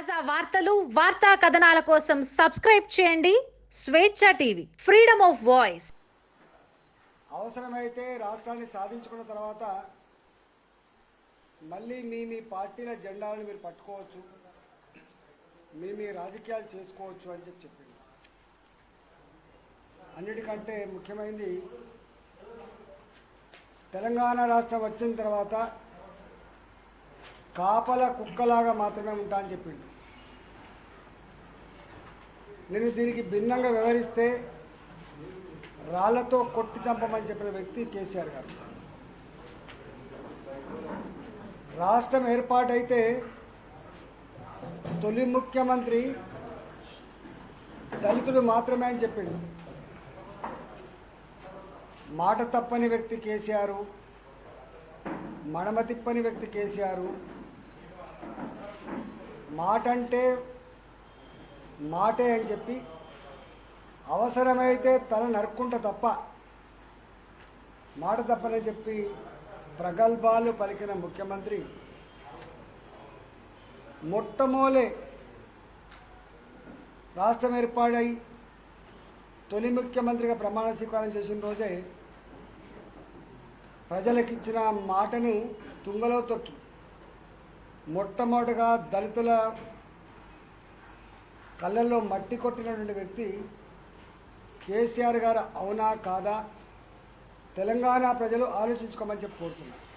తాజా వార్తలు వార్తా కథనాల కోసం సబ్స్క్రైబ్ చేయండి. స్వేచ్ఛ టీవీ ఫ్రీడమ్ ఆఫ్ వాయిస్. అవసరమైతే రాష్ట్రాన్ని సాధించుకున్న తర్వాత మళ్ళీ మీ మీ పార్టీల జెండాలను మీరు పట్టుకోవచ్చు. మీ మీ రాజకీయాలు చేసుకోవచ్చు అని చెప్పి చెప్పింది. అన్నిటికంటే ముఖ్యమైనది తెలంగాణ రాష్ట్రం వచ్చిన తర్వాత కాపల కుక్కలాగా మాత్రమే ఉంటా అని చెప్పిండు. నేను దీనికి భిన్నంగా వివరిస్తే రాళ్ళతో కొట్టి చంపమని చెప్పిన వ్యక్తి కేసీఆర్ గారు. రాష్ట్రం ఏర్పాటైతే తొలి ముఖ్యమంత్రి దళితుడు మాత్రమే అని చెప్పిండు. మాట తప్పని వ్యక్తి కేసీఆర్ మడమ తిప్పని వ్యక్తి కేసీఆర్ మాట అంటే మాటే అని చెప్పి అవసరమైతే తల నరుక్కుంట తప్ప మాట తప్పనని చెప్పి ప్రగల్భాలు పలికిన ముఖ్యమంత్రి మొట్టమొదలే రాష్ట్రం ఏర్పాడై తొలి ముఖ్యమంత్రిగా ప్రమాణ స్వీకారం చేసిన రోజే ప్రజలకిచ్చిన మాటను తుంగలో తొక్కి మొట్టమొదటిగా దళితుల కళ్ళల్లో మట్టి కొట్టినటువంటి వ్యక్తి కేసీఆర్ గారు అవునా కాదా? తెలంగాణ ప్రజలు ఆలోచించుకోమని చెప్పి కోరుతున్నారు.